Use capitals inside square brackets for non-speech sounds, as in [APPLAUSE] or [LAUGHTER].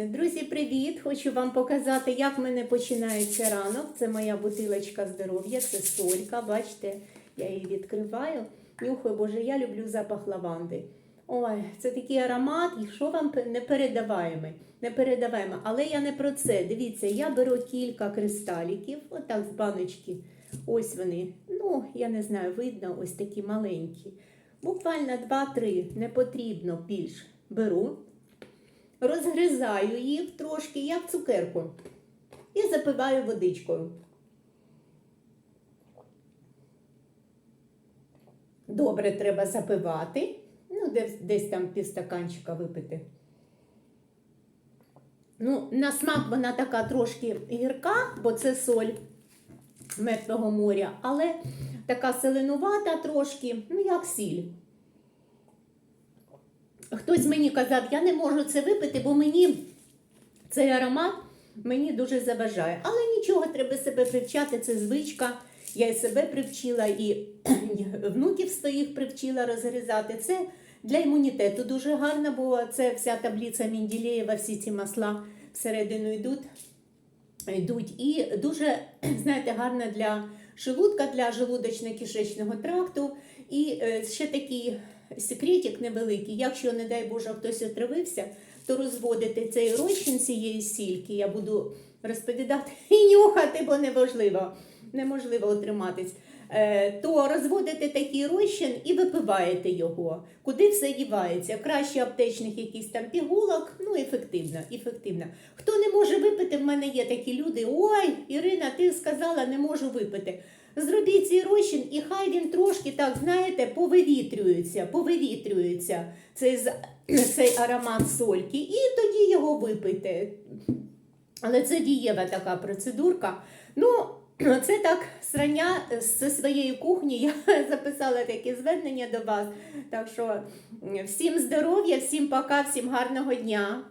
Друзі, привіт! Хочу вам показати, як в мене починається ранок. Це моя бутилочка здоров'я, це солька. Бачите, я її відкриваю. Нюхаю, боже, я люблю запах лаванди. Ой, це такий аромат, і що вам не передаваємо. Не передаваємо. Але я не про це. Дивіться, я беру кілька кристаліків, отак з баночки. Ось вони. Ну, я не знаю, видно, ось такі маленькі. Буквально 2-3, не потрібно більш. Беру, розгризаю їх трошки, як цукерку, і запиваю водичкою. Добре треба запивати. Ну, десь, десь там півстаканчика випити. Ну, на смак вона така трошки гірка, бо це соль мертвого моря, але така селенувата трошки, ну як сіль. Хтось мені казав, я не можу це випити, бо мені цей аромат мені дуже заважає. Але нічого, треба себе привчати, це звичка. Я і себе привчила, і [CLEARS THROAT] внуків своїх привчила розгризати. Це для імунітету дуже гарно, бо це вся таблиця Мінділеєва, всі ці масла всередину йдуть. йдуть. І дуже, [CLEARS THROAT] знаєте, гарно для желудка, для желудочно-кишечного тракту. І е, ще такий секретик невеликий. Якщо, не дай Боже, хтось отравився, то розводити цей розчин цієї сільки, я буду розповідати і нюхати, бо неможливо, неможливо отриматись. Е, То розводите такий розчин і випиваєте його. Куди все дівається? Краще аптечних якісь там пігулок, ну ефективно, ефективно. Хто не може випити, в мене є такі люди. Ой, Ірина, ти сказала, не можу випити. Зробіть цей розчин, і хай він трошки, так знаєте, повивітрюється, повивітрюється цей, цей аромат сольки, і тоді його випийте. Але це дієва така процедурка. Ну, це так срання зі своєї кухні. Я [LAUGHS] записала таке звернення до вас. Так що всім здоров'я, всім пока, всім гарного дня.